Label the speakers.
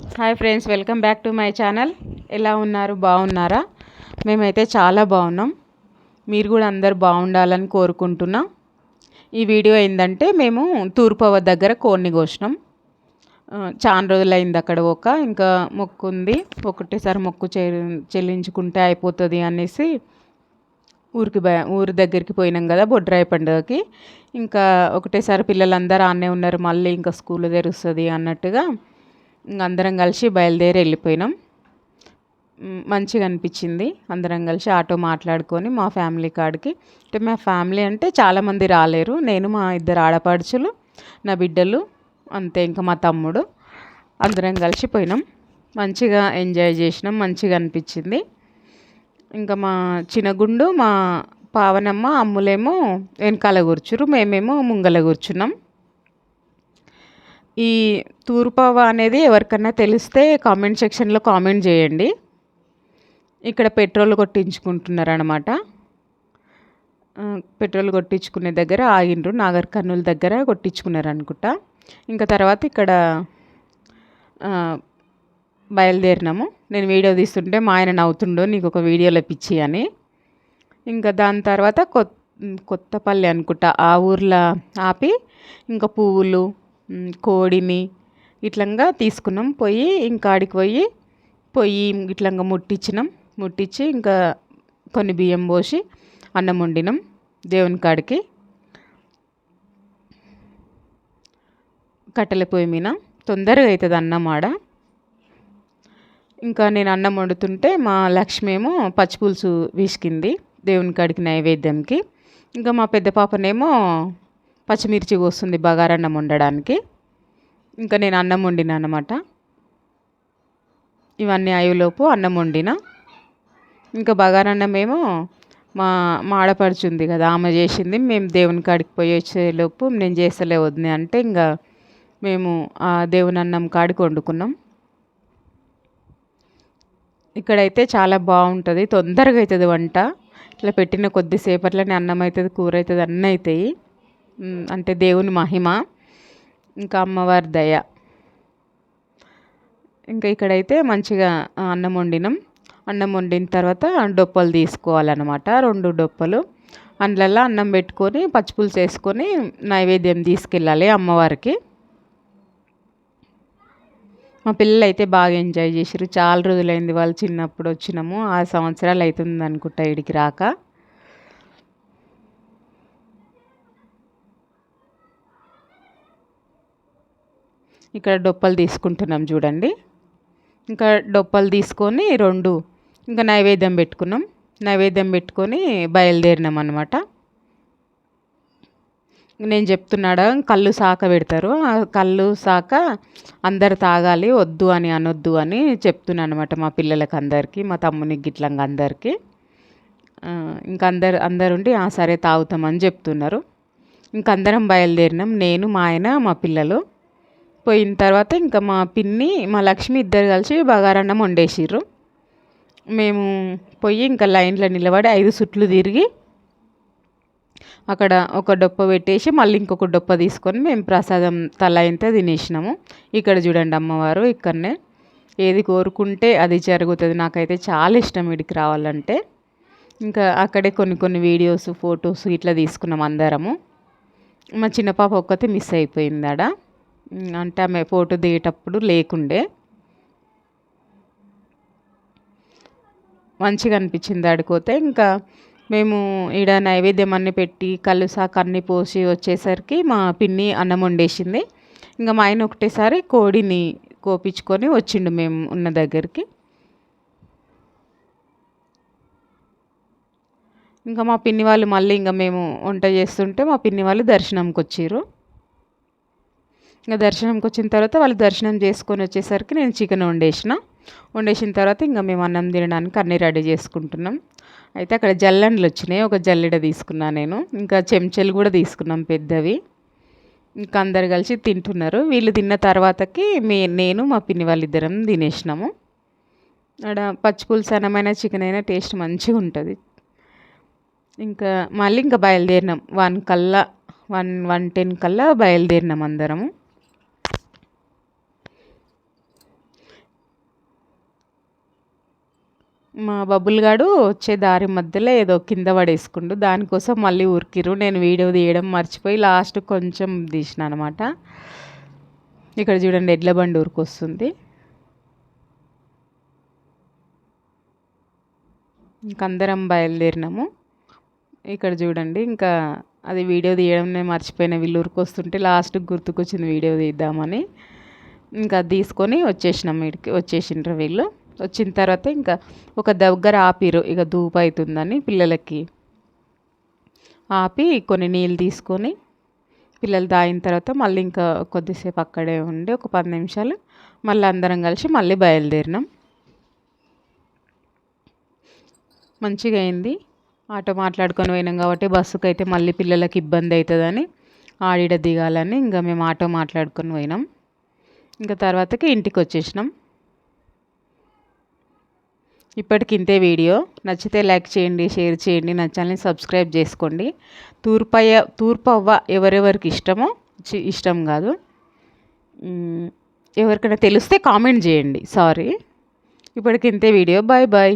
Speaker 1: Hi friends welcome back to my channel ఎలా ఉన్నారు? బాగున్నారా? మేమైతే చాలా బాగున్నాం. మీరు కూడా అందరు బాగుండాలని కోరుకుంటున్నాం. ఈ వీడియో ఏంటంటే మేము తూర్పవ దగ్గర కోడిని కోసినాం. చాలా రోజులైంది అక్కడ ఒక ఇంకా మొక్కు ఉంది. ఒకటేసారి మొక్కు చె చెల్లించుకుంటే అయిపోతుంది అనేసి ఊరికి బయ ఊరి దగ్గరికి పోయినాం కదా బొడ్రాయి పండుగకి. ఇంకా ఒకటేసారి పిల్లలందరూ ఆనే ఉన్నారు. మళ్ళీ ఇంకా స్కూల్ తెరుస్తుంది అన్నట్టుగా. అందరం కలిసి బయలుదేరి వెళ్ళిపోయినాం. మంచిగా అనిపించింది. అందరం కలిసి ఆటో మాట్లాడుకొని మా ఫ్యామిలీ కాడికి. అంటే మా ఫ్యామిలీ అంటే చాలామంది రాలేరు. నేను మా ఇద్దరు ఆడపడుచులు నా బిడ్డలు అంతే ఇంకా మా తమ్ముడు. అందరం కలిసి పోయినాం. మంచిగా ఎంజాయ్ చేసినాం. మంచిగా అనిపించింది. ఇంకా మా చిన్నగుండు మా పావనమ్మ అమ్ములేమో వెనకాల కూర్చురు మేమేమో ముంగల కూర్చున్నాం. ఈ తూర్పవ అనేది ఎవరికన్నా తెలిస్తే కామెంట్ సెక్షన్లో కామెంట్ చేయండి. ఇక్కడ పెట్రోల్ కొట్టించుకుంటున్నారనమాట పెట్రోల్ కొట్టించుకునే దగ్గర ఆగిండ్రు నాగర్ కర్నూలు దగ్గర కొట్టించుకున్నారు అనుకుంటా ఇంకా తర్వాత ఇక్కడ బయలుదేరినాము. నేను వీడియో తీస్తుంటే మా ఆయన నవ్వుతుండో నీకు ఒక వీడియోలో పిచ్చి అని. ఇంకా దాని తర్వాత కొత్త కొత్తపల్లి అనుకుంటా ఆ ఊర్లో ఆపి ఇంకా పువ్వులు కోడిని ఇట్లంగా తీసుకున్నాం. పోయి ఇంకా ఆడికి పోయి పొయ్యి ఇట్లంగా ముట్టించినాం ముట్టించి ఇంకా కొన్ని బియ్యం పోసి అన్నం వండినాం దేవుని కాడికి. కట్టెల పొయ్యి మీద తొందరగా అవుతుంది అన్నం ఆడ. ఇంకా నేను అన్నం వండుతుంటే మా లక్ష్మి ఏమో పచ్చిపులుసు విసికింది దేవుని కాడికి నైవేద్యంకి. ఇంకా మా పెద్ద పాపనేమో పచ్చిమిర్చి పోస్తుంది బగారన్నం వండడానికి. ఇంకా నేను అన్నం వండినా అనమాట ఇవన్నీ అయ్యేలోపు అన్నం వండిన. ఇంకా బగారన్నం ఏమో మా మా ఆడపడుచుంది కదా ఆమె చేసింది. మేము దేవుని కాడికి పోయి వచ్చేలోపు నేను చేస్తలే వద్దు అంటే ఇంకా మేము ఆ దేవుని అన్నం కాడికి వండుకున్నాం. ఇక్కడైతే చాలా బాగుంటుంది తొందరగా అవుతుంది వంట. ఇట్లా పెట్టిన కొద్దిసేపట్లోనే అన్నం అవుతుంది కూర అవుతుంది అన్నీ అవుతాయి అంటే దేవుని మహిమ ఇంకా అమ్మవారి దయ. ఇంకా ఇక్కడైతే మంచిగా అన్నం వండినాం. అన్నం వండిన తర్వాత డొప్పలు తీసుకోవాలన్నమాట. రెండు డొప్పలు. అందులో అన్నం పెట్టుకొని పచ్చిపులుసు వేసుకొని నైవేద్యం తీసుకెళ్ళాలి అమ్మవారికి. మా పిల్లలు అయితే బాగా ఎంజాయ్ చేసారు చాలా రోజులైంది వాళ్ళు చిన్నప్పుడు వచ్చినాము. ఆ సంవత్సరాలు అవుతుంది అనుకుంటా ఇడికి రాక. ఇక్కడ డొప్పలు తీసుకుంటున్నాం చూడండి. ఇంకా డొప్పలు తీసుకొని రెండు ఇంకా నైవేద్యం పెట్టుకున్నాం. నైవేద్యం పెట్టుకొని బయలుదేరినాం అనమాట నేను చెప్తున్నాడా కళ్ళు సాక పెడతారు. ఆ కళ్ళు సాక అందరు తాగాలి వద్దు అని అనొద్దు అని చెప్తున్నాను అనమాట మా పిల్లలకి అందరికీ మా తమ్మునికి గిట్లంగా అందరికీ. ఇంకా అందరు అందరు ఉండి "ఆ, సరే తాగుతామని చెప్తున్నారు. ఇంకందరం అందరం బయలుదేరినాం. నేను మా ఆయన మా పిల్లలు. పోయిన తర్వాత ఇంకా మా పిన్ని మా లక్ష్మి ఇద్దరు కలిసి బగారన్నం వండేసిర్రు. మేము పోయి ఇంకా లైన్లో నిలబడి ఐదు సుట్లు తిరిగి అక్కడ ఒక డొప్ప పెట్టేసి మళ్ళీ ఇంకొక డొప్ప తీసుకొని మేము ప్రసాదం తల అయితే తినేసినాము. ఇక్కడ చూడండి అమ్మవారు ఇక్కడనే. ఏది కోరుకుంటే అది జరుగుతుంది. నాకైతే చాలా ఇష్టం ఇడికి రావాలంటే. ఇంకా అక్కడే కొన్ని కొన్ని వీడియోస్ ఫొటోస్ ఇట్లా తీసుకున్నాం అందరము. మా చిన్న పాప ఒక్కతే మిస్ అయిపోయింది ఆడ. అంటే ఆమె ఫోటో దిగేటప్పుడు లేకుండే. మంచిగా అనిపించింది ఆడిపోతే. ఇంకా మేము ఈడ నైవేద్యం అన్ని పెట్టి కళ్ళు సాక అన్ని పోసి వచ్చేసరికి మా పిన్ని అన్నం వండేసింది. ఇంకా మా ఆయన ఒకటేసారి కోడిని కోపించుకొని వచ్చిండు మేము ఉన్న దగ్గరికి. ఇంకా మా పిన్ని వాళ్ళు మళ్ళీ ఇంకా మేము వంట చేస్తుంటే మా పిన్ని వాళ్ళు దర్శనంకి వచ్చారు ఇంకా దర్శనంకి వచ్చిన తర్వాత వాళ్ళు దర్శనం చేసుకొని వచ్చేసరికి నేను చికెన్ వండేసిన. వండేసిన తర్వాత ఇంకా మేము అన్నం తినడానికి అన్నీ రెడీ చేసుకుంటున్నాం. అయితే అక్కడ జల్లెండ్లు వచ్చినాయి. ఒక జల్లెడ తీసుకున్నా నేను. ఇంకా చెంచాలు కూడా తీసుకున్నాం పెద్దవి. ఇంకా అందరు కలిసి తింటున్నారు. వీళ్ళు తిన్న తర్వాతకి మే నేను మా పిన్ని వాళ్ళిద్దరం తినేసినాము. ఆడ పచ్చిపులుసు అన్నమైన చికెన్ అయినా టేస్ట్ మంచిగా ఉంటుంది. ఇంకా మళ్ళీ ఇంకా బయలుదేరినాం. వన్ కల్లా వన్ వన్ టెన్ కల్లా బయలుదేరినాం అందరము. మా బబుల్గాడు వచ్చే దారి మధ్యలో ఏదో కింద పడేసుకుండు. దానికోసం మళ్ళీ ఉరికిరు నేను వీడియో తీయడం మర్చిపోయి లాస్ట్ కొంచెం తీసిన అనమాట. ఇక్కడ చూడండి ఎడ్ల బండి ఊరికొస్తుంది. ఇంక అందరం బయలుదేరినాము. ఇక్కడ చూడండి ఇంకా అది వీడియో తీయడం నేను మర్చిపోయిన. వీళ్ళు ఊరికొస్తుంటే లాస్ట్కి గుర్తుకొచ్చింది వీడియో తీద్దామని. ఇంకా తీసుకొని వచ్చేసినాం వీడికి వచ్చేసిండ్రు వీళ్ళు. వచ్చిన తర్వాత ఇంకా ఒక దగ్గర ఆపిరు. ఇక ధూపు అవుతుందని పిల్లలకి. ఆపి కొన్ని నీళ్ళు తీసుకొని పిల్లలు తాగిన తర్వాత మళ్ళీ ఇంకా కొద్దిసేపు అక్కడే ఉండి ఒక పది నిమిషాలు మళ్ళీ అందరం కలిసి మళ్ళీ బయలుదేరినాం. మంచిగా అయింది. ఆటో మాట్లాడుకొని పోయినాం కాబట్టి బస్సుకి అయితే మళ్ళీ పిల్లలకి ఇబ్బంది అవుతుందని ఆడిడ దిగాలని ఇంకా మేము ఆటో మాట్లాడుకొని పోయినాం. ఇంకా తర్వాతకి ఇంటికి వచ్చేసినాం. ఇప్పటికి ఇంతే వీడియో. నచ్చితే లైక్ చేయండి షేర్ చేయండి నా ఛానల్ని సబ్స్క్రైబ్ చేసుకోండి. తూర్పయ్య తూర్పవ్వ ఎవరెవరికి ఇష్టమో ఇష్టం కాదు. ఎవరికైనా తెలిస్తే కామెంట్ చేయండి. సారీ. ఇప్పటికి ఇంతే వీడియో. Bye bye.